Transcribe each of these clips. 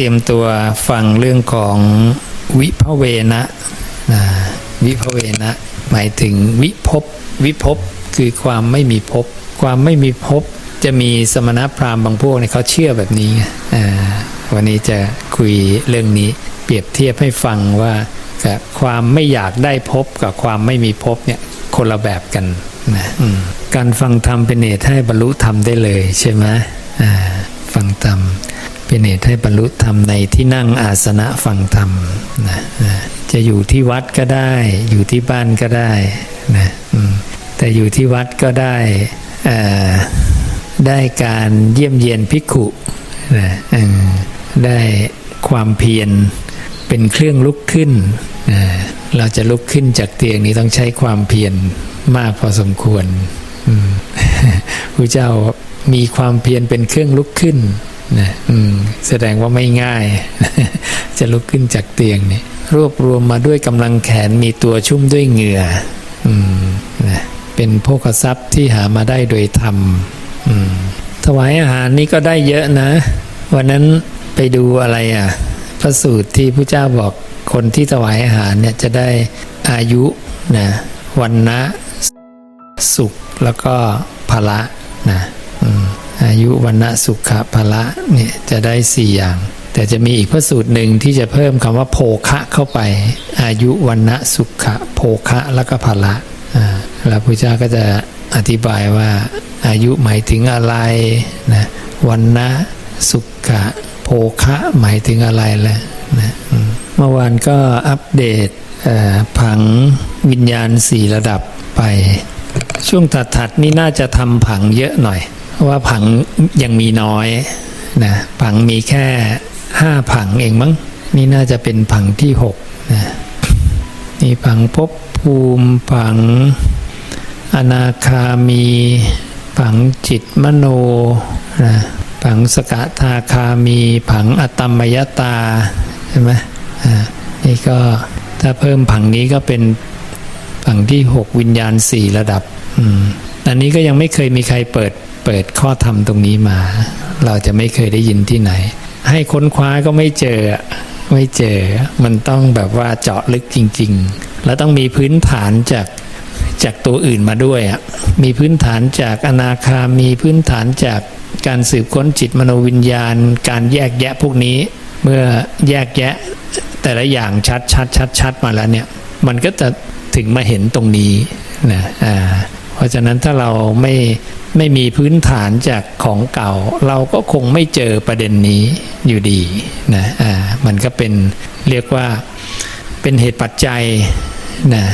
เตรียมตัวฟังเรื่องของวิภเวนะนะวิภเวนะ หมายถึงวิภพวิภพคือความไม่มีภพความไม่มีภพจะมีสมณพราหมณ์บางพวกเนี่ยเขาเชื่อแบบนี้อ่าวันนี้จะคุยเรื่องนี้เปรียบเทียบให้ฟังว่าความไม่อยากได้ภพกับความไม่มีภพเนี่ยคนละแบบกันนะการฟังธรรมเป็นเหตุให้บรรลุธรรมได้เลยใช่ไหมอ่าฟังธรรม เป็นเหตุให้บรรลุธรรมในที่นั่งอาสนะฟังธรรมนะจะอยู่ที่วัดก็ได้ อยู่ที่บ้านก็ได้นะแต่อยู่ที่วัดก็ได้อ่อได้การเยี่ยมเยียนภิกขุนะได้ความเพียรเป็นเครื่องลุกขึ้นนะเราจะลุกขึ้นจากเตียงนี้ต้องใช้ความเพียรมากพอสมควรอืมพระเจ้ามีความเพียรเป็นเครื่องลุกขึ้น นะอืมแสดงว่าไม่ง่าย จะลุกขึ้นจากเตียงเนี่ยรวบรวมมาด้วยกำลังแขนมีตัวชุ่มด้วยเหงื่ออืมนะเป็นโภคทรัพย์ที่หามาได้โดยธรรมอืมถวายอาหารนี่ก็ได้เยอะนะ วันนั้นไปดูอะไรอะ พระสูตรที่พระเจ้าบอกคนที่ถวายอาหารเนี่ยจะได้อายุนะวันนะสุขแล้วก็พละนะ อายุวันนะสุขะพละเนี่ยจะได้สี่อย่าง แต่จะมีอีกพระสูตรหนึ่งที่จะเพิ่มคำว่าโภคะเข้าไป อายุวันนะสุขะโภคะแล้วก็พละอ่าแล้วพระเจ้าก็จะอธิบายว่าอายุหมายถึงอะไรนะวันนะสุขะโภคะหมายถึงอะไรแหละนะเมื่อวานก็อัปเดตผังวิญญาณสี่ระดับไป ช่วงถัดๆนี่น่าจะทำผังเยอะหน่อย ว่าผังยังมีน้อยนะผังมีแค่ห้าผังเองมั้งนี่น่าจะเป็นผังที่หกนะนี่ผังภพภูมิผังอนาคามีผังจิตมโนนะผังสกทาคามีผังอตตมยตาใช่ไหมอ่านี่ก็ถ้าเพิ่มผังนี้ก็เป็นฝั่งที่ 6 วิญญาณ 4 ระดับอืมอันนี้ก็ยังไม่เคยมีใครเปิด เปิดข้อธรรมตรงนี้มา เราจะไม่เคยได้ยินที่ไหน ให้ค้นคว้าก็ไม่เจอไม่เจอ มันต้องแบบว่าเจาะลึกจริง ๆ แล้วต้องมีพื้นฐานจากจากตัวอื่นมาด้วยอะมีพื้นฐานจากอนาคามีพื้นฐานจากการสืบค้นจิตมโนวิญญาณ การแยกแยะพวกนี้ เมื่อแยกแยะ แต่ละอย่างชัดชัดชัดชัดมาแล้วเนี่ย มันก็จะถึงมาเห็นตรงนี้นะอ่า เพราะฉะนั้นถ้าเราไม่ไม่มีพื้นฐานจากของเก่า เราก็คงไม่เจอประเด็นนี้อยู่ดีนะอ่ามันก็เป็นเรียกว่าเป็นเหตุปัจจัยนะ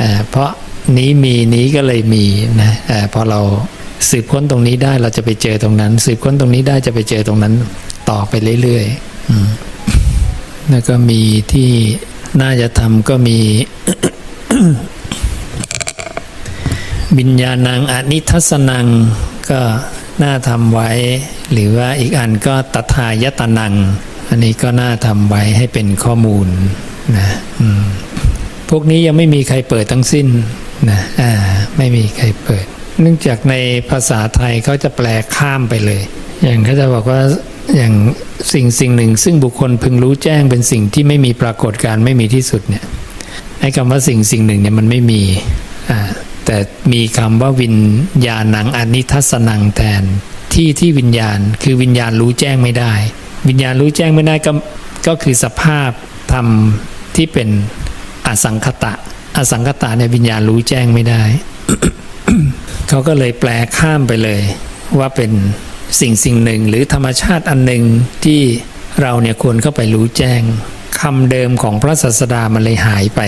อ่าเพราะนี้มีนี้ก็เลยมีนะอ่าพอเราสืบค้นตรงนี้ได้เราจะไปเจอตรงนั้น สืบค้นตรงนี้ได้จะไปเจอตรงนั้นต่อไปเรื่อยๆแล้วก็มีที่น่าจะทำก็มี บิญญาณังอนิทัสนังก็น่าทำไว้ หรือว่าอีกอันก็ตถายตนัง อันนี้ก็น่าทำไว้ให้เป็นข้อมูลนะพวกนี้ยังไม่มีใครเปิดทั้งสิ้นนะอ่าไม่มีใครเปิด เนื่องจากในภาษาไทยเขาจะแปลข้ามไปเลย อย่างเขาจะบอกว่าอย่างสิ่งสิ่งหนึ่ง ซึ่งบุคคลพึงรู้แจ้งเป็นสิ่งที่ไม่มีปรากฏการไม่มีที่สุดเนี่ยไอ้คำว่าสิ่งสิ่งหนึ่งเนี่ยมันไม่มีอ่า แต่มีคำว่าวิญญาณังอนิทัศนังแทนที่ที่วิญญาณคือวิญญาณรู้แจ้งไม่ได้ วิญญาณรู้แจ้งไม่ได้ก็ก็คือสภาพธรรมที่เป็นอสังคตะ อสังคตะเนี่ยวิญญาณรู้แจ้งไม่ได้ เขาก็เลยแปลข้ามไปเลย ว่าเป็นสิ่งสิ่งหนึ่งหรือธรรมชาติอันหนึ่งที่เราเนี่ยควรเข้าไปรู้แจ้งคำเดิมของพระศาสดามันเลยหายไป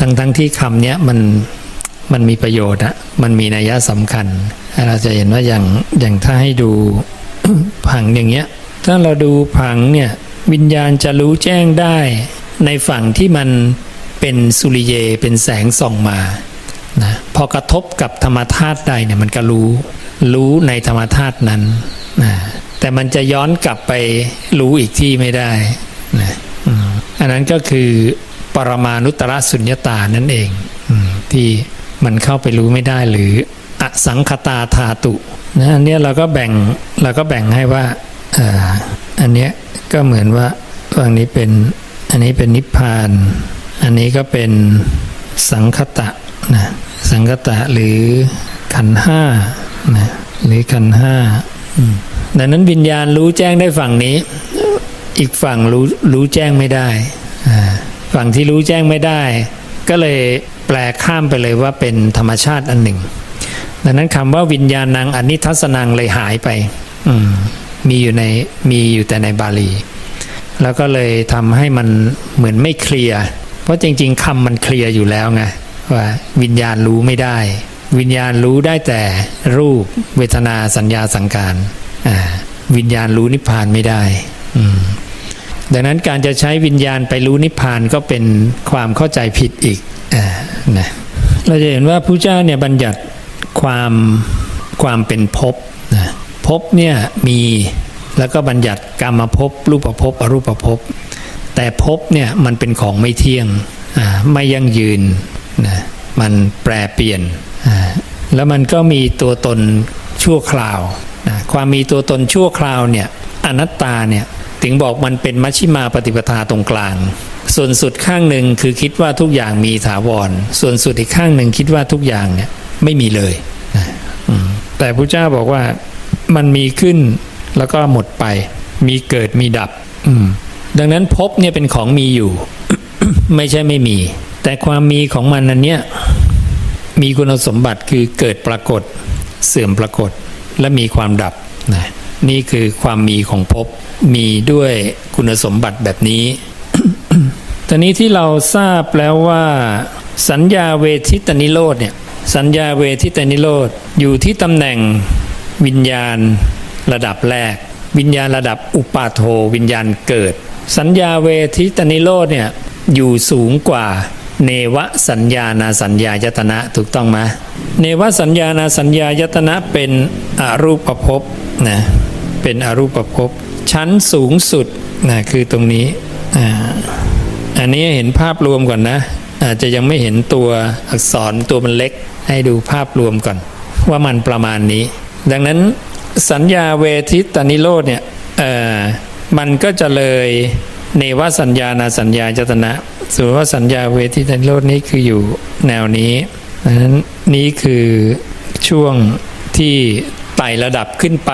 ทั้งทั้งที่คำเนี้ยมัน มันมีประโยชน์อะมันมีนัยสำคัญ เราจะเห็นว่าอย่างอย่างถ้าให้ดูผังอย่างเงี้ย ถ้าเราดูผังเนี่ยวิญญาณจะรู้แจ้งได้ ในฝั่งที่มันเป็นสุริเยเป็นแสงส่องมานะพอกระทบกับธรรมธาตุใดเนี่ยมันก็รู้รู้ในธรรมธาตุนั้นนะแต่มันจะย้อนกลับไปรู้อีกที่ไม่ได้นะอันนั้นก็คือปรมานุตตรสุญญตานั่นเองที่ มันเข้าไปรู้ไม่ได้หรืออสังคตาธาตุนะอันเนี้ยเราก็แบ่งเราก็แบ่งให้ว่าอันเนี้ยก็เหมือนว่าฝั่งนี้เป็นอันนี้เป็นนิพพาน อันนี้ก็เป็นสังคตะนะสังคตะหรือขันห้านะหรือขันห้าดังนั้นวิญญาณรู้แจ้งได้ฝั่งนี้ อีกฝั่งรู้รู้แจ้งไม่ได้ ฝั่งที่รู้แจ้งไม่ได้ ก็เลยแปลข้ามไปเลยว่าเป็นธรรมชาติอันหนึ่ง ดังนั้นคำว่าวิญญาณังอนิทัศนังเลยหายไปอืมมีอยู่ในมีอยู่แต่ในบาลี แล้วก็เลยทำให้มันเหมือนไม่เคลียร์เพราะจริง ๆคำมันเคลียร์อยู่แล้วไงว่าวิญญาณรู้ไม่ได้ วิญญาณรู้ได้แต่รูปเวทนาสัญญาสังการอ่าวิญญาณรู้นิพพานไม่ได้ อืม ดังนั้นการจะใช้วิญญาณไปรู้นิพพานก็เป็นความเข้าใจผิดอีกอนะเราจะเห็นว่าพระเจ้าเนี่ยบัญญัติความความเป็นภพนะภพเนี่ยมีแล้วก็บัญญัติกรรมภพรูปภพอรูปภพแต่ภพเนี่ยมันเป็นของไม่เที่ยงไม่ยั่งยืนนะมันแปรเปลี่ยน แล้วมันก็มีตัวตนชั่วคราวนะความมีตัวตนชั่วคราวเนี่ยอนัตตาเนี่ย ถึงบอกมันเป็นมัชชิมาปฏิปทาตรงกลาง ส่วนสุดข้างหนึ่งคือคิดว่าทุกอย่างมีถาวร ส่วนสุดอีกข้างหนึ่งคิดว่าทุกอย่างเนี่ยไม่มีเลยแต่พระเจ้าบอกว่ามันมีขึ้นแล้วก็หมดไป มีเกิดมีดับดังนั้นภพเนี่ยเป็นของมีอยู่ ไม่ใช่ไม่มี แต่ความมีของมันนั้นเนี่ยมีคุณสมบัติคือเกิดปรากฏ เสื่อมปรากฏและมีความดับนะ นี่คือความมีของภพมีด้วยคุณสมบัติแบบนี้ ตอนนี้ที่เราทราบแล้วว่าสัญญาเวทิตนิโรธเนี่ยสัญญาเวทิตนิโรธอยู่ที่ตำแหน่งวิญญาณระดับแรก วิญญาณระดับอุปาโทวิญญาณเกิด สัญญาเวทิตนิโรธเนี่ยอยู่สูงกว่าเนวสัญญานาสัญญายตนะถูกต้องไหมเนวสัญญานาสัญญายตนะเป็นอรูปภพนะ เป็นอรูปภพชั้นสูงสุดนะคือตรงนี้อ่าอันนี้เห็นภาพรวมก่อนนะ อาจจะยังไม่เห็นตัวอักษรตัวมันเล็ก ให้ดูภาพรวมก่อน ว่ามันประมาณนี้ ดังนั้นสัญญาเวทิตานิโรธเนี่ยเออมันก็จะเลยเนวสัญญานาสัญญาจตนะส่วนว่าสัญญาเวทิตานิโรธนี้คืออยู่แนวนี้ดังนั้นนี้คือช่วงที่ไต่ระดับขึ้นไป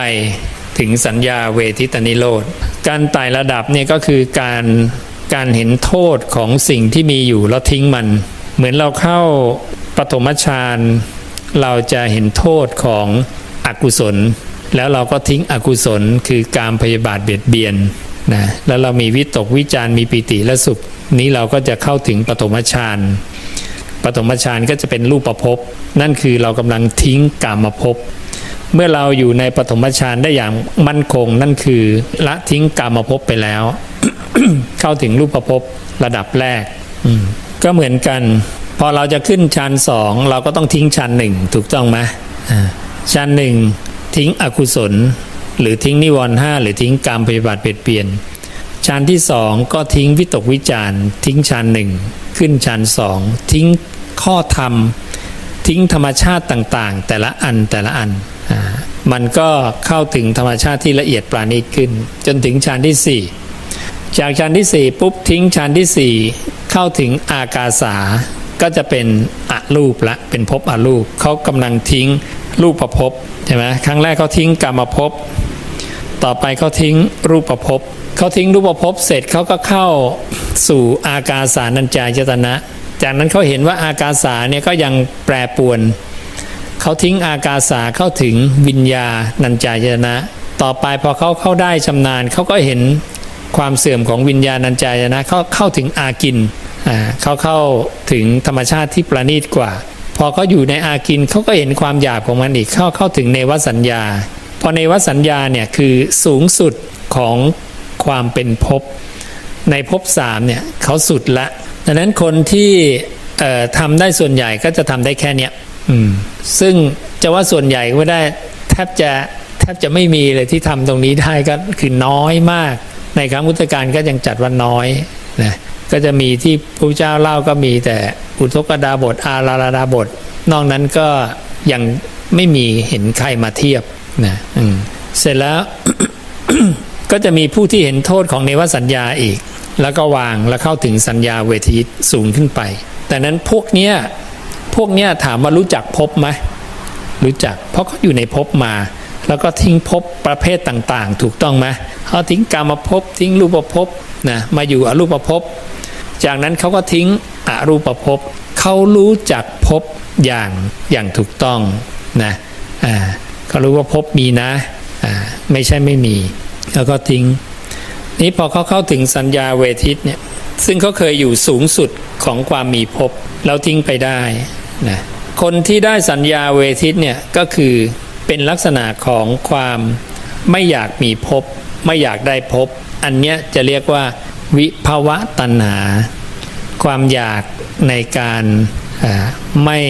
ถึงสัญญาเวทิตนิโรธ การไต่ระดับเนี่ยก็คือการการเห็นโทษของสิ่งที่มีอยู่แล้วทิ้งมัน เหมือนเราเข้าปฐมฌานเราจะเห็นโทษของอกุศล แล้วเราก็ทิ้งอกุศลคือการพยาบาทเบียดเบียนนะแล้วเรามีวิตกวิจารมีปิติและสุข นี้เราก็จะเข้าถึงปฐมฌานปฐมฌานก็จะเป็นรูปประพบนั่นคือเรากำลังทิ้งกามภพ เมื่อเราอยู่ในปฐมฌานได้อย่างมั่นคงนั่นคือละทิ้งกามภพไปแล้ว เข้าถึงรูปภพระดับแรก ก็เหมือนกัน พอเราจะขึ้นชั้นสองเราก็ต้องทิ้งชั้นหนึ่งถูกต้องไหมอ่าชั้นหนึ่งทิ้งอกุศล หรือทิ้งนิวรณ์ห้าหรือทิ้งกามปฏิบัติเปลี่ยนเปลี่ยนชั้นที่สองก็ทิ้งวิตกวิจารณ์ทิ้งชั้นหนึ่งขึ้นชั้นสองทิ้งข้อธรรม ทิ้งธรรมชาติต่างๆ แต่ละอันแต่ละอัน มันก็เข้าถึงธรรมชาติที่ละเอียดปราณีตขึ้น จนถึงชั้นที่สี่จากชั้นที่สี่ปุ๊บทิ้งชั้นที่สี่เข้าถึงอากาสาก็จะเป็นอรูปละเป็นภพอรูปเขากำลังทิ้งรูปประภพใช่ไหมครั้งแรกเขาทิ้งกรรมภพต่อไปเขาทิ้งรูปประภพเขาทิ้งรูปประภพเสร็จเขาก็เข้าสู่อากาสานัญจายตนะ จากนั้นเขาเห็นว่าอากาสาเนี่ยก็ยังแปรปวนเขาทิ้งอากาสาเข้าถึงวิญญาณัญจายนะ ต่อไปพอเขาเข้าได้ชำนาญเขาก็เห็นความเสื่อมของวิญญาณัญจายนะเขาเข้าถึงอากินอ่าเขาเข้าถึงธรรมชาติที่ประณีตกว่า พอเขาอยู่ในอากินเขาก็เห็นความหยาบของมันอีกเข้าเข้าถึงเนวสัญญา พอเนวสัญญาเนี่ยคือสูงสุดของความเป็นภพ ในภพสามเนี่ยเขาสุดละดังนั้นคนที่เอ่อทำได้ส่วนใหญ่ก็จะทำได้แค่เนี้ยอืมซึ่งจะว่าส่วนใหญ่ก็ไม่ได้แทบจะแทบจะไม่มีเลยที่ทำตรงนี้ได้ก็คือน้อยมาก ในครั้งพุทธกาลก็ยังจัดว่าน้อยนะก็จะมีที่พระเจ้าเล่าก็มีแต่อุทกดาบท อาราราดาบท นอกนั้นก็ยังไม่มีเห็นใครมาเทียบนะอืมเสร็จแล้ว ก็จะมีผู้ที่เห็นโทษของเนวสัญญาอีก แล้วก็วางแล้วเข้าถึงสัญญาเวทีสูงขึ้นไป แต่นั้นพวกเนี้ยพวกเนี้ยถามว่ารู้จักภพไหมรู้จัก เพราะเขาอยู่ในภพมา แล้วก็ทิ้งภพประเภทต่างๆ ถูกต้องไหมเขาทิ้งกรรมภพทิ้งรูปภพนะมาอยู่อรูปภพจากนั้นเขาก็ทิ้งอรูปภพเขารู้จักภพอย่างอย่างถูกต้องนะอ่าเขารู้ว่าภพมีนะอ่าไม่ใช่ไม่มี แล้วก็ทิ้ง นี้พอเขาเข้าถึงสัญญาเวทิตเนี่ยซึ่งเขาเคยอยู่สูงสุดของความมีภพแล้วทิ้งไปได้นะคนที่ได้สัญญาเวทิตเนี่ยก็คือเป็นลักษณะของความไม่อยากมีภพไม่อยากได้ภพอันเนี้ยจะเรียกว่า วิภวะตัณหา ความอยากในการไม่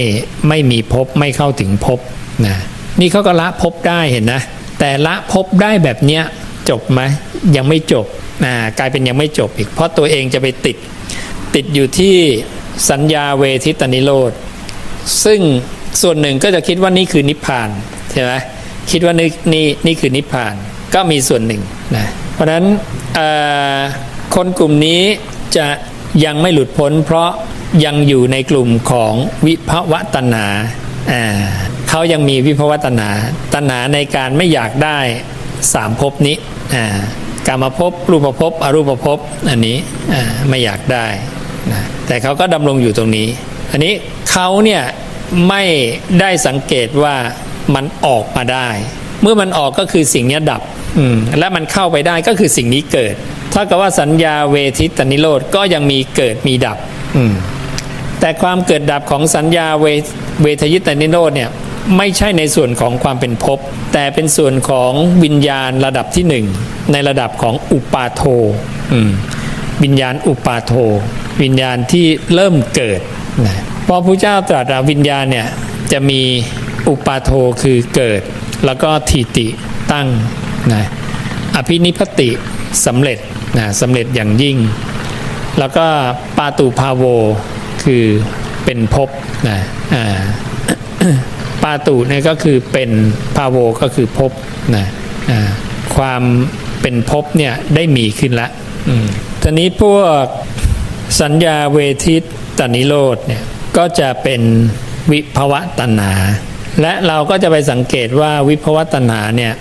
ไม่มีภพไม่เข้าถึงภพนะนี่เขาก็ละภพได้เห็นนะ แต่ละภพได้แบบเนี้ย จบไหมยังไม่จบนะกลายเป็นยังไม่จบอีก เพราะตัวเองจะไปติดติดอยู่ที่สัญญาเวทิตนิโรธซึ่งส่วนหนึ่งก็จะคิดว่านี่คือนิพพานใช่ไหมคิดว่านี่นี่นี่คือนิพพานก็มีส่วนหนึ่งนะเพราะฉะนั้นคนกลุ่มนี้จะยังไม่หลุดพ้น เพราะยังอยู่ในกลุ่มของวิภวะตัณหาเขายังมีวิภวะตัณหาตัณหาในการไม่อยากได้ สามภพนี้อ่ากามภพรูปภพอรูปภพอันนี้ไม่อยากได้นะแต่เขาก็ดำรงอยู่ตรงนี้ อันนี้เขาเนี่ยไม่ได้สังเกตว่ามันออกมาได้ เมื่อมันออกก็คือสิ่งนี้ดับและมันเข้าไปได้ก็คือสิ่งนี้เกิดถ้ากับว่าสัญญาเวทิตนิโรธก็ยังมีเกิดมีดับแต่ความเกิดดับของสัญญาเวเวทยิตนิโรธเนี่ย ไม่ใช่ในส่วนของความเป็นภพแต่เป็นส่วนของวิญญาณระดับที่หนึ่งในระดับของอุปาโทอืมวิญญาณอุปาโท วิญญาณที่เริ่มเกิดนะพอพระเจ้าตรัสว่าวิญญาณเนี่ยจะมีอุปาโทคือเกิด แล้วก็ทีติตั้งนะอภินิพติสำเร็จนะสำเร็จอย่างยิ่ง แล้วก็ปาตูพาโวคือเป็นภพนะอ่า ปาตุเนี่ยก็คือเป็นพาโวก็คือภพนะอ่าความเป็นภพเนี่ยได้มีขึ้นละอืมทีนี้พวกสัญญาเวทิตตนิโรธเนี่ยก็จะเป็นวิภวะตัณหาและเราก็จะไปสังเกตว่าวิภวะตัณหาเนี่ย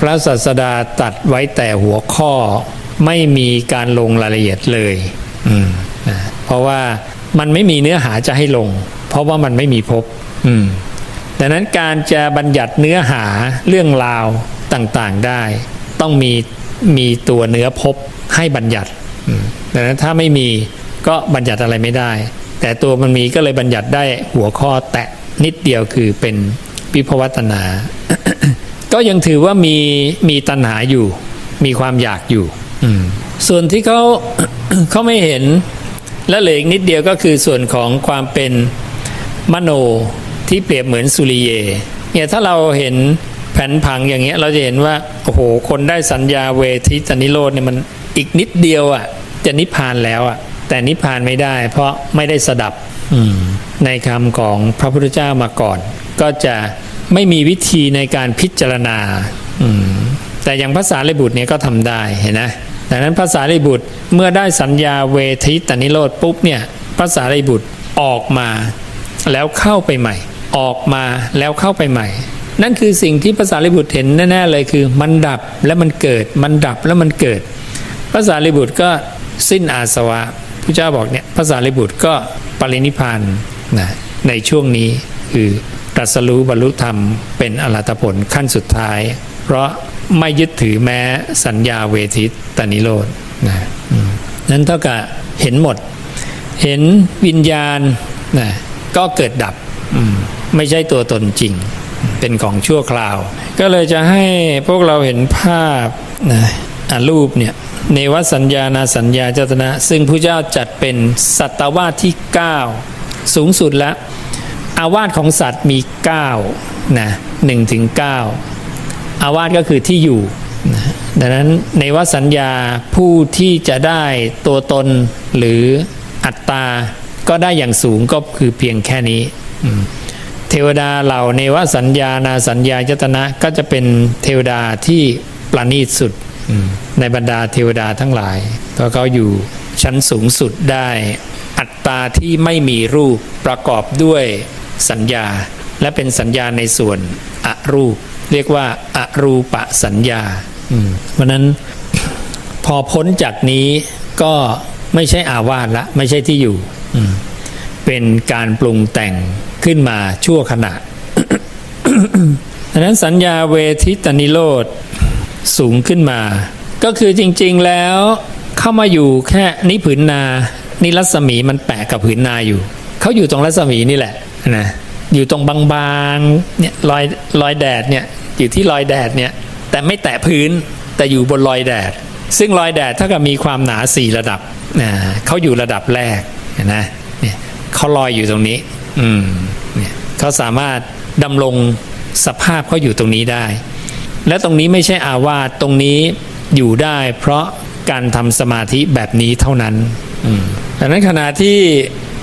พระศาสดาตัดไว้แต่หัวข้อไม่มีการลงรายละเอียดเลยอืมนะเพราะว่ามันไม่มีเนื้อหาจะให้ลง เพราะว่ามันไม่มีภพอืม ดังนั้นการจะบัญญัติเนื้อหาเรื่องราวต่างๆได้ ต้องมีมีตัวเนื้อพบให้บัญญัติดังนั้นถ้าไม่มีก็บัญญัติอะไรไม่ได้ แต่ตัวมันมีก็เลยบัญญัติได้หัวข้อแตะนิดเดียวคือเป็นวิภวัตนา ก็ยังถือว่ามีมีตัณหาอยู่ มีความอยากอยู่ส่วนที่เขาเขาไม่เห็นและเหลืออีกนิดเดียวก็คือส่วนของความเป็นมโน ที่เปรียบเหมือนสุริเย เนี่ยถ้าเราเห็นแผนผังอย่างเงี้ยเราจะเห็นว่าโอ้โหคนได้สัญญาเวทิตนิโรธเนี่ยมันอีกนิดเดียวอะจะนิพพานแล้วอะแต่นิพพานไม่ได้ เพราะไม่ได้สดับอืมในคำของพระพุทธเจ้ามาก่อน ก็จะไม่มีวิธีในการพิจารณาอืมแต่อย่างภาษาลิบุตรเนี่ยก็ทำได้เห็นไหมดังนั้นภาษาลิบุตรเมื่อได้สัญญาเวทิตนิโรธปุ๊บเนี่ยภาษาลิบุตรออกมาแล้วเข้าไปใหม่ ออกมาแล้วเข้าไปใหม่ นั่นคือสิ่งที่ภาษาลิบุตรเห็นแน่ๆเลยคือ มันดับแล้วมันเกิด มันดับแล้วมันเกิดภาษาลิบุตรก็สิ้นอาสวะพระเจ้าบอกเนี่ยภาษาลิบุตรก็ปรินิพานนะในช่วงนี้คือตรัสรู้บรรลุธรรมเป็นอรหัตผลขั้นสุดท้าย เพราะไม่ยึดถือแม้สัญญาเวทิตตนิโรธนะนั้นเท่ากับเห็นหมด เห็นวิญญาณนะก็เกิดดับ ไม่ใช่ตัวตนจริง เป็นของชั่วคราว ก็เลยจะให้พวกเราเห็นภาพนะอะรูปเนี่ยเนวสัญญานาสัญญาเจตนะ ซึ่งพระเจ้าจัดเป็นสัตวาสที่ 9 สูงสุดแล้ว อาวาสของสัตว์มี9นะ1ถึง9อาวาสก็คือที่อยู่นะดังนั้นในวสัญญาผู้ที่จะได้ตัวตนหรืออัตตา ก็ได้อย่างสูงก็คือเพียงแค่นี้ เทวดาเหล่าเนวสัญญานาสัญญาจตนะก็จะเป็นเทวดาที่ประณีตสุดในบรรดาเทวดาทั้งหลายเพราะเขาอยู่ชั้นสูงสุดได้อัตตาที่ไม่มีรูปประกอบด้วยสัญญา และเป็นสัญญาในส่วนอรูป เรียกว่าอารูปสัญญาเพราะนั้นพอพ้นจากนี้ก็ไม่ใช่อาวาสละ ไม่ใช่ที่อยู่ เป็นการปรุงแต่ง ขึ้นมาชั่วขณะดังนั้นสัญญาเวทิตนิโรธสูงขึ้นมา ก็คือจริงๆแล้วเข้ามาอยู่แค่นิผืนนานี่รัศมีมันแปะกับผืนนาอยู่ เขาอยู่ตรงรัศมีนี่แหละนะอยู่ตรงบางๆเนี่ยรอยรอยแดดเนี่ยอยู่ที่รอยแดดเนี่ยแต่ไม่แตะพื้นแต่อยู่บนรอยแดด ซึ่งรอยแดดเท่ากับมีความหนาสี่ระดับนะเขาอยู่ระดับแรกนะเนี่ยเขาลอยอยู่ตรงนี้ อืมเขาสามารถดำรงสภาพเขาอยู่ตรงนี้ได้ และตรงนี้ไม่ใช่อาวาสตรงนี้อยู่ได้ เพราะการทำสมาธิแบบนี้เท่านั้นดังนั้นขณะที่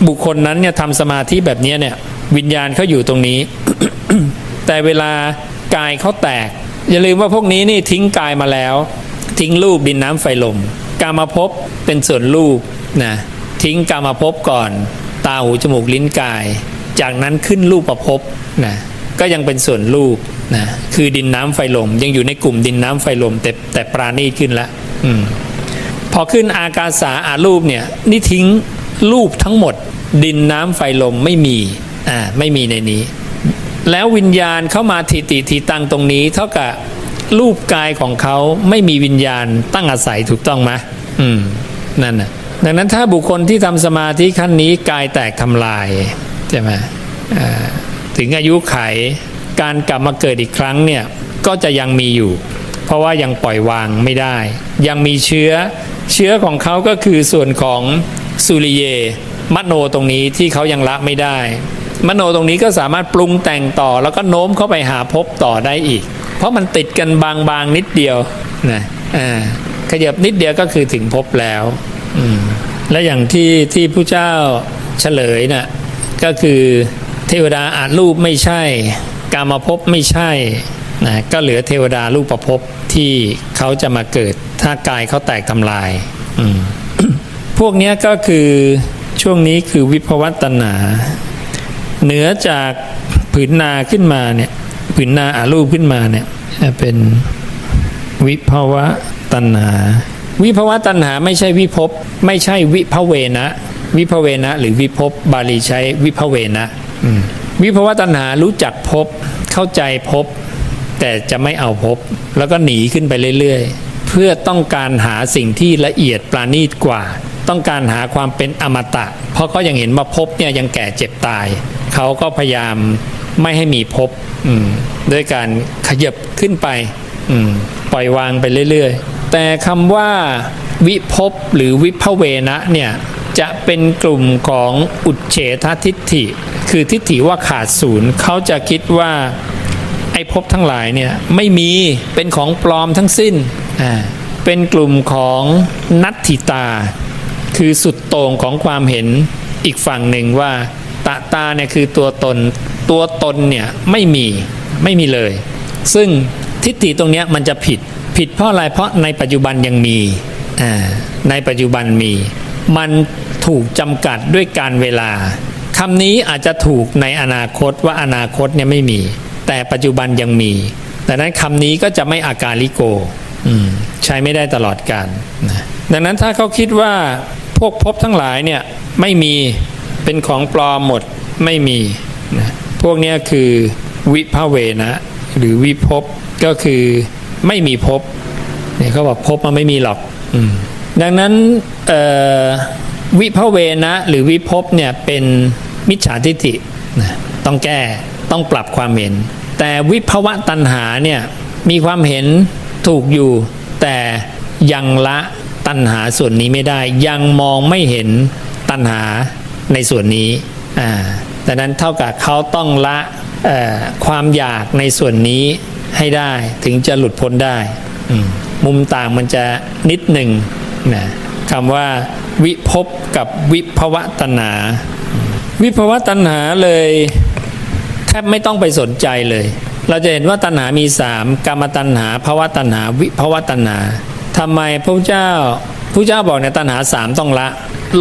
บุคคลนั้นเนี่ยทำสมาธิแบบนี้เนี่ยวิญญาณเขาอยู่ตรงนี้ แต่เวลากายเขาแตก อย่าลืมว่าพวกนี้นี่ทิ้งกายมาแล้ว ทิ้งรูปดินน้ำไฟลมกามาพบเป็นส่วนรูปนะทิ้งกามาพบก่อน ตาหูจมูกลิ้นกาย จากนั้นขึ้นรูปประพบนะก็ยังเป็นส่วนรูปนะคือดินน้ำไฟลม ยังอยู่ในกลุ่มดินน้ำไฟลม แต่แต่ปราณีขึ้นและอืมพอขึ้นอากาสาอารูปเนี่ยนี่ทิ้งรูปทั้งหมด ดินน้ำไฟลมไม่มีอ่าไม่มีในนี้ แล้ววิญญาณเข้ามาทีติทีตังตรงนี้ เท่ากับรูปกายของเขาไม่มีวิญญาณตั้งอาศัยถูกต้องไหมอืมนั่นน่ะ ดังนั้นถ้าบุคคลที่ทำสมาธิขั้นนี้กายแตกทำลายใช่ไหมถึงอายุไขการกลับมาเกิดอีกครั้งเนี่ยก็จะยังมีอยู่ เพราะว่ายังปล่อยวางไม่ได้ ยังมีเชื้อเชื้อของเขาก็คือส่วนของสุริเย มโนตรงนี้ที่เขายังละไม่ได้ มโนตรงนี้ก็สามารถปรุงแต่งต่อแล้วก็โน้มเข้าไปหาภพต่อได้อีก เพราะมันติดกันบางๆนิดเดียวนะอ่าขยับนิดเดียวก็คือถึงภพแล้ว และอย่างที่ที่ผู้เจ้าเฉลยนะ่ะก็คือเทวดาอาจรูปไม่ใช่ กามาภพไม่ใช่นะก็เหลือเทวดารูปประภพที่เขาจะมาเกิด ถ้ากายเขาแตกทำลายอืมพวกนี้ก็คือช่วงนี้คือวิภวัตนา เหนือจากผืนนาขึ้นมาเนี่ยผืนนาอารูปขึ้นมาเนี่ยจะเป็นวิภวะตัณหา วิภวะตัณหาไม่ใช่วิภพไม่ใช่วิภเวนะ วิภเวนะ หรือวิภพบาลีใช้วิภเวนะอืมวิภวะตัณหารู้จักภพเข้าใจภพแต่จะไม่เอาภพแล้วก็หนีขึ้นไปเรื่อยๆ เพื่อต้องการหาสิ่งที่ละเอียดปราณีตกว่า ต้องการหาความเป็นอมตะ เพราะเขายังเห็นว่าภพเนี่ยยังแก่เจ็บตาย เขาก็พยายามไม่ให้มีภพอืมด้วยการขยับขึ้นไปอืมปล่อยวางไปเรื่อยๆ แต่คำว่าวิภพหรือวิภเวนะเนี่ยจะเป็นกลุ่มของอุดเฉททิฏฐิ คือทิฏฐิว่าขาดศูนย์เขาจะคิดว่าไอ้ภพทั้งหลายเนี่ยไม่มีเป็นของปลอมทั้งสิ้นอ่าเป็นกลุ่มของนัตถิตา คือสุดโต่งของความเห็นอีกฝั่งหนึ่งว่าตาตาเนี่ยคือตัวตนตัวตนเนี่ยไม่มีไม่มีเลย ซึ่งทิฏฐิตรงเนี้ยมันจะผิด ผิดเพราะอะไรเพราะในปัจจุบันยังมีในปัจจุบันมี มันถูกจำกัดด้วยการเวลาคำนี้อาจจะถูกในอนาคตว่าอนาคตเนี่ยไม่มี แต่ปัจจุบันยังมีดังนั้นคำนี้ก็จะไม่อาการลิโกใช้ไม่ได้ตลอดการนะดังนั้นถ้าเขาคิดว่าพวกภพทั้งหลายเนี่ยไม่มีเป็นของปลอมหมดไม่มีนะพวกนี้คือวิภเวนะ หรือวิภพก็คือ ไม่มีภพเนี่ยเขาบอกภพมันไม่มีหรอกอมดังนั้นเอ่อวิภเวนะหรือวิภพเนี่ยเป็นมิจฉาทิฏฐินะต้องแก้ต้องปรับความเห็น แต่วิภวะตัณหาเนี่ยมีความเห็นถูกอยู่ แต่ยังละตัณหาส่วนนี้ไม่ได้ ยังมองไม่เห็นตัณหาในส่วนนี้อ่าดังนั้นเท่ากับเขาต้องละเอ่อความอยากในส่วนนี้ ให้ได้ ถึงจะหลุดพ้นได้อืมมุมต่างมันจะนิดหนึ่งนะคำว่า วิภพกับวิภวะตัณหาวิภวะตัณหาเลยแทบไม่ต้องไปสนใจเลย เราจะเห็นว่าตัณหามีสามกรรมตัณหาภวะตัณหา วิภวะตัณหาทำไมพระพุทธเจ้าพระพุทธเจ้าบอกในยตัณหาสามต้องละ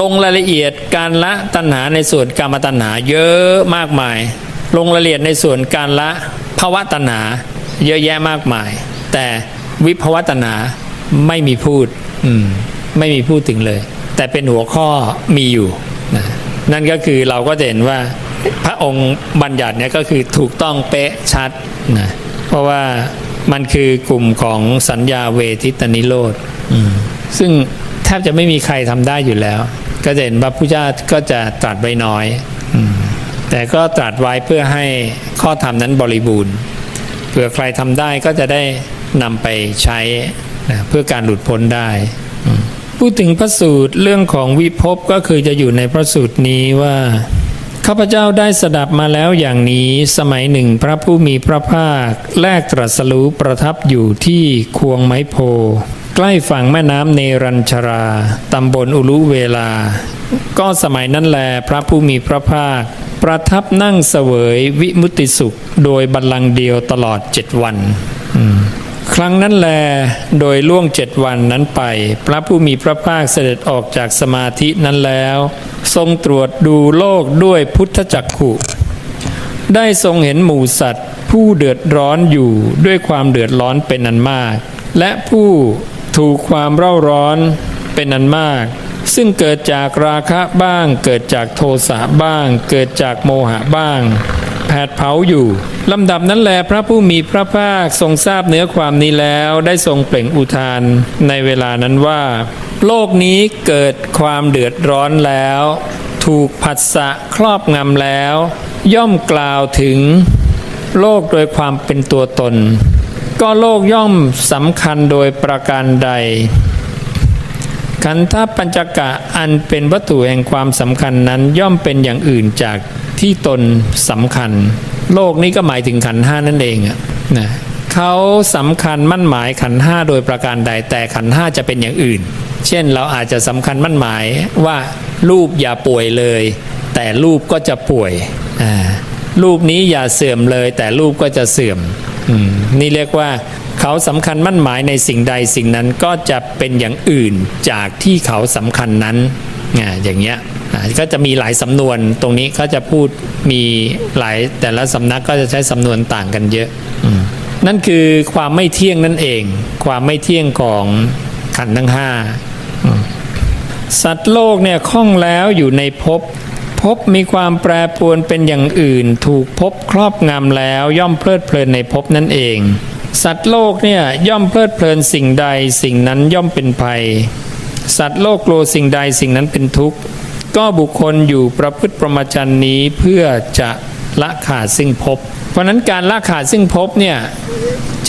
ลงรายละเอียดการละตัณหาในส่วนกรรมตัณหาเยอะมากมาย ลงรายละเอียดในส่วนการละภาวะตัณหา เยอะแยะมากมาย แต่วิภวตัณหาไม่มีพูดมไม่มีพูดถึงเลย แต่เป็นหัวข้อมีอยู่นะนั่นก็คือเราก็จะเห็นว่าพระองค์บัญญัติเนี่ยก็คือถูกต้องเป๊ะชัดนะเพราะว่ามันคือกลุ่มของสัญญาเวทิตนิโรธซึ่งแทบจะไม่มีใครทำได้อยู่แล้ว ก็จะเห็นว่าพระพุทธเจ้าก็จะตรัสไว้น้อยอแต่ก็ตรัสไว้เพื่อให้ข้อธรรมนั้นบริบูรณ์ ผื่อใครทำได้ก็จะได้นำไปใช้นะเพื่อการหลุดพ้นได้พูดถึงพระสูตรเรื่องของวิภพก็คือจะอยู่ในพระสูตรนี้ว่าข้าพเจ้าได้สดับมาแล้วอย่างนี้สมัยหนึ่งพระผู้มีพระภาค แลกตรัสรู้ประทับอยู่ที่ควงไม้โพ ใกล้ฝั่งแม่น้ำเนรัญชราตำบลอุลุเวลา ก็สมัยนั้นแลพระผู้มีพระภาค ประทับนั่งเสวยวิมุติสุข โดยบัลลังก์เดียวตลอดเจ็ดวัน ครั้งนั้นแลโดยล่วงเจ็ดวันนั้นไป พระผู้มีพระภาคเสด็จออกจากสมาธินั้นแล้ว ทรงตรวจดูโลกด้วยพุทธจักขุ ได้ทรงเห็นหมู่สัตว์ ผู้เดือดร้อนอยู่ด้วยความเดือดร้อนเป็นอันมาก และผู้ถูกความเร่าร้อนเป็นอันมาก ซึ่งเกิดจากราคะบ้าง เกิดจากโทสะบ้าง เกิดจากโมหะบ้าง แผดเผาอยู่ลำดับนั้นแลพระผู้มีพระภาคทรงทราบเนื้อความนี้แล้วได้ทรงเปล่งอุทานในเวลานั้นว่า โลกนี้เกิดความเดือดร้อนแล้ว ถูกผัสสะครอบงำแล้ว ย่อมกล่าวถึง โลกโดยความเป็นตัวตน ก็โลกย่อมสำคัญโดยประการใด ขันธปัญจกะอันเป็นวัตถุแห่งความสำคัญนั้นย่อมเป็นอย่างอื่นจากที่ตนสำคัญ โลกนี้ก็หมายถึงขันห้านั่นเองอะนะเขาสำคัญมั่นหมายขันห้าโดยประการใดแต่ขันห้าจะเป็นอย่างอื่น เช่นเราอาจจะสำคัญมั่นหมายว่ารูปอย่าป่วยเลย แต่รูปก็จะป่วยรูปนี้อย่าเสื่อมเลย แต่รูปก็จะเสื่อม นี่เรียกว่าเขาสำคัญมั่นหมายในสิ่งใดสิ่งนั้นก็จะเป็นอย่างอื่นจากที่เขาสำคัญนั้นอ่าอย่างเงี้ยก็จะมีหลายสำนวนตรงนี้เขาจะพูดมีหลายแต่ละสำนักก็จะใช้สำนวนต่างกันเยอะอนั่นคือความไม่เที่ยงนั่นเอง ความไม่เที่ยงของขันทั้งห้าสัตว์โลกเนี่ยคล่องแล้วอยู่ในภพ ภพมีความแปรปรวนเป็นอย่างอื่น ถูกภพครอบงำแล้วย่อมเพลิดเพลินในภพนั่นเอง สัตว์โลกเนี่ยย่อมเพลิดเพลินสิ่งใดสิ่งนั้นย่อมเป็นภัย สัตว์โลกกลัวสิ่งใดสิ่งนั้นเป็นทุกข์ ก็บุคคลอยู่ประพฤติประมาจันนี้เพื่อจะละขาดซึ่งภพเพราะฉะนั้นการละขาดซึ่งภพเนี่ย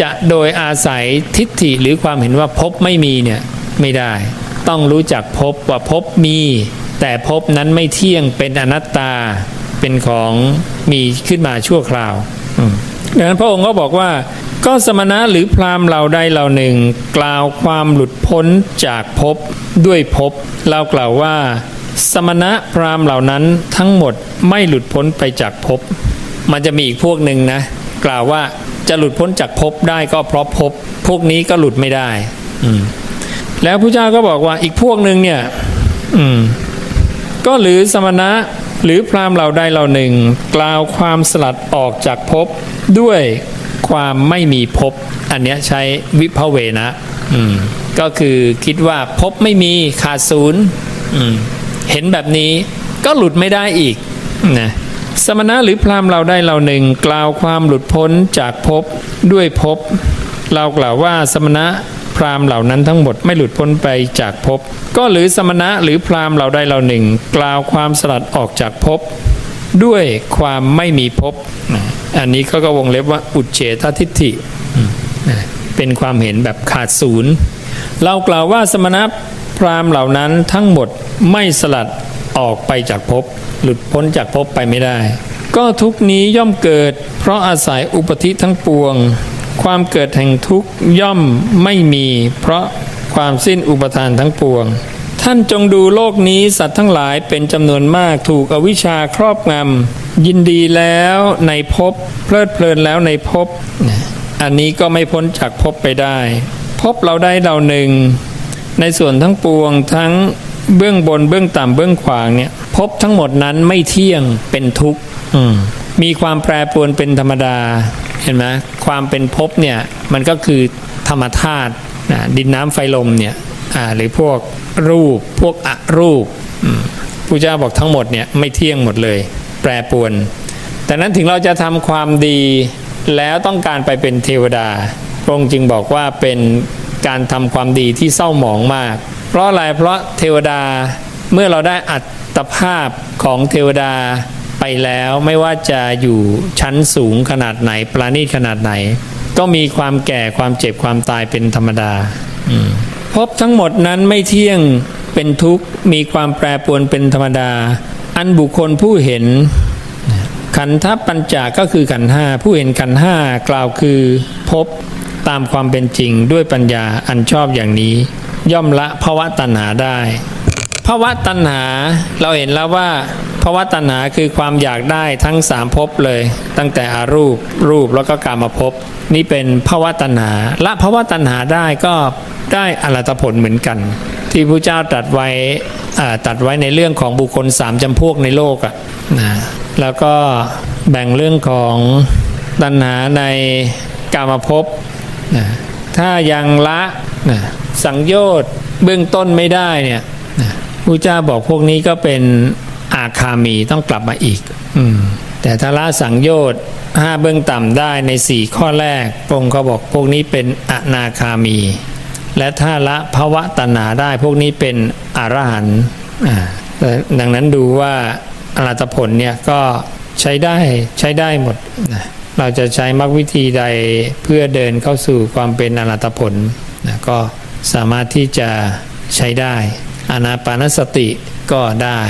จะโดยอาศัยทิฏฐิหรือความเห็นว่าภพไม่มีเนี่ยไม่ได้ ต้องรู้จักภพว่าภพมี แต่ภพนั้นไม่เที่ยงเป็นอนัตตาเป็นของมีขึ้นมาชั่วคราวดังนั้นพระองค์ก็บอกว่า ก็สมณะหรือพราหมณ์เหล่าใดเหล่าหนึ่ง กล่าวความหลุดพ้นจากภพด้วยภพเรากล่าวว่า สมณะพราหมณ์เหล่านั้นทั้งหมดไม่หลุดพ้นไปจากภพมันจะมีอีกพวกหนึ่งนะ กล่าวว่าจะหลุดพ้นจากภพได้ก็เพราะภพพวกนี้ก็หลุดไม่ได้ อืแล้วพระเจ้าก็บอกว่าอีกพวกหนึ่งเนี่ย อืม ก็หรือสมณะหรือพราหมณ์เหล่าใดเหล่าหนึ่ง กล่าวความสลัดออกจากภพด้วยความไม่มีภพอันเนี้ยใช้วิภเวนะอืมก็คือคิดว่าภพไม่มีขาดศูนย์อืมเห็นแบบนี้ก็หลุดไม่ได้อีกนะสมณะหรือพราหมณ์เราได้เราหนึ่ง กล่าวความหลุดพ้นจากภพด้วยภพเรากล่าวว่าสมณะ พราหมณ์เหล่านั้นทั้งหมดไม่หลุดพ้นไปจากภพก็หรือสมณะหรือพราหมณ์เราได้เราหนึ่ง กล่าวความสลัดออกจากภพด้วยความไม่มีภพอันนี้เขาก็วงเล็บว่าอุจเฉททิฏฐิเป็นความเห็นแบบขาดศูนย์เรากล่าวว่าสมณะพราหมณ์เหล่านั้นทั้งหมดไม่สลัดออกไปจากภพหลุดพ้นจากภพไปไม่ได้ ก็ทุกนี้ย่อมเกิด เพราะอาศัยอุปธิทั้งปวง ความเกิดแห่งทุกข์ย่อมไม่มี เพราะความสิ้นอุปทานทั้งปวง ท่านจงดูโลกนี้สัตว์ทั้งหลายเป็นจำนวนมากถูกอวิชชาครอบงำยินดีแล้วในภพเพลิดเพลินแล้วในภพอันนี้ก็ไม่พ้นจากภพไปได้ภบเราได้เราหนึ่ง ในส่วนทั้งปวงทั้งเบื้องบนเบื้องต่ำเบื้องขวางเนี่ยพบทั้งหมดนั้นไม่เที่ยงเป็นทุกข์มีความแปรปรวนเป็นธรรมดา เห็นไหมความเป็นภพเนี่ยมันก็คือธรรมธาตุนะดินน้ำไฟลมเนี่ยหรือพวกรูปพวกอรูปอืมพระเจ้าบอกทั้งหมดเนี่ยไม่เที่ยงหมดเลย แปรปรวน แต่นั้นถึงเราจะทำความดีแล้วต้องการไปเป็นเทวดาพระองค์จึงบอกว่าเป็นการทำความดีที่เศร้าหมองมาก เพราะอะไรเพราะเทวดาเมื่อเราได้อัตภาพของเทวดา ไปแล้วไม่ว่าจะอยู่ชั้นสูงขนาดไหนปราณีตขนาดไหน ก็มีความแก่ความเจ็บความตายเป็นธรรมดาพบทั้งหมดนั้นไม่เที่ยงเป็นทุกข์มีความแปรปรวนเป็นธรรมดา อันบุคคลผู้เห็น ขันธปัญจาก็คือขันห้าผู้เห็นขันห้ากล่าวคือพบตามความเป็นจริงด้วยปัญญาอันชอบอย่างนี้ ย่อมละภาวะตัณหาได้ภาวะตัณหาเราเห็นแล้วว่า ภวตัณหาคือความอยากได้ทั้งสามภพเลย ตั้งแต่อารูปรูปแล้วก็กามภพนี่เป็นภวตัณหาละภวตัณหาได้ก็ได้อรหัตผลเหมือนกัน ที่พระเจ้าตรัสไว้อ่าตรัสไว้ในเรื่องของบุคคลสามจำพวกในโลกอะนะแล้วก็แบ่งเรื่องของตัณหาในกามภพนะถ้ายังละนะสังโยชน์เบื้องต้นไม่ได้เนี่ยนะพระเจ้าบอกพวกนี้ก็เป็น อาคามีต้องกลับมาอีกอมแต่ถ้าละสังโยชน์ห้าเบื้องต่ำได้ในสี่ข้อแรกพระองค์ก็บอกพวกนี้เป็นอนาคามี และถ้าละภาวะตัณหาได้พวกนี้เป็นอรหันต์ดังนั้นดูว่าอรหัตผลเนี่ยก็ใช้ได้ใช้ได้หมดนะเราจะใช้มรรควิธีใดเพื่อเดินเข้าสู่ความเป็นอรหัตผลนะก็สามารถที่จะใช้ได้ อนาปานสติก็ได้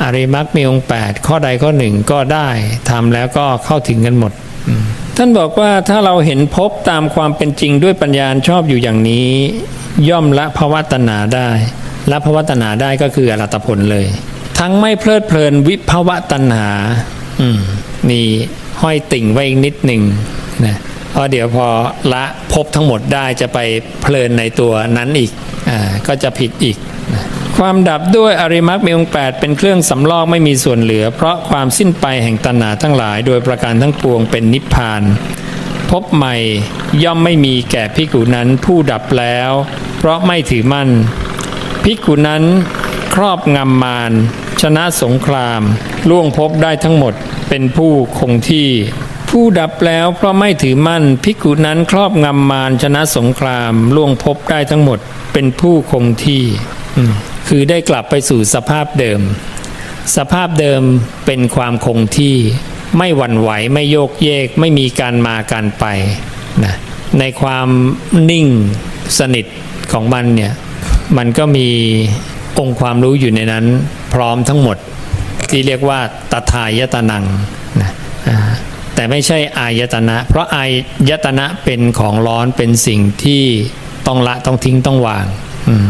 อริมักมีองค์ 8 ข้อใดข้อหนึ่งก็ได้ทำแล้วก็เข้าถึงกันหมด ท่านบอกว่าถ้าเราเห็นพบตามความเป็นจริงด้วยปัญญาชอบอยู่อย่างนี้ ย่อมละภาวะตัณหาได้ละภาวะตัณหาได้ก็คืออรัตผลเลย ทั้งไม่เพลิดเพลินวิภาวตัณหาอืมนี่ห้อยติ่งไว้อีกนิดหนึ่งนะเพราะเดี๋ยวพอละพบทั้งหมดได้จะไปเพลินในตัวนั้นอีกอ่าก็จะผิดอีก ความดับด้วยอริมักมีองค์แปดเป็นเครื่องสำลอกไม่มีส่วนเหลือ เพราะความสิ้นไปแห่งตัณหาทั้งหลาย โดยประการทั้งปวงเป็นนิพพาน พบใหม่ย่อมไม่มีแก่ภิกุนั้นผู้ดับแล้ว เพราะไม่ถือมั่นภิกุนั้นครอบงำมารชนะสงคราม ล่วงพบได้ทั้งหมดเป็นผู้คงที่ ผู้ดับแล้วเพราะไม่ถือมั่นภิกุนั้นครอบงำมารชนะสงคราม ล่วงพบได้ทั้งหมดเป็นผู้คงที่อื คือได้กลับไปสู่สภาพเดิม สภาพเดิมเป็นความคงที่ไม่หวั่นไหวไม่โยกเยก ไม่มีการมาการไปนะในความนิ่งสนิทของมันเนี่ยมันก็มีองค์ความรู้อยู่ในนั้น พร้อมทั้งหมดที่เรียกว่าตถายตนังนะแต่ไม่ใช่อายตนะ เพราะอายตนะเป็นของร้อนเป็นสิ่งที่ต้องละต้องทิ้งต้องวาง อืม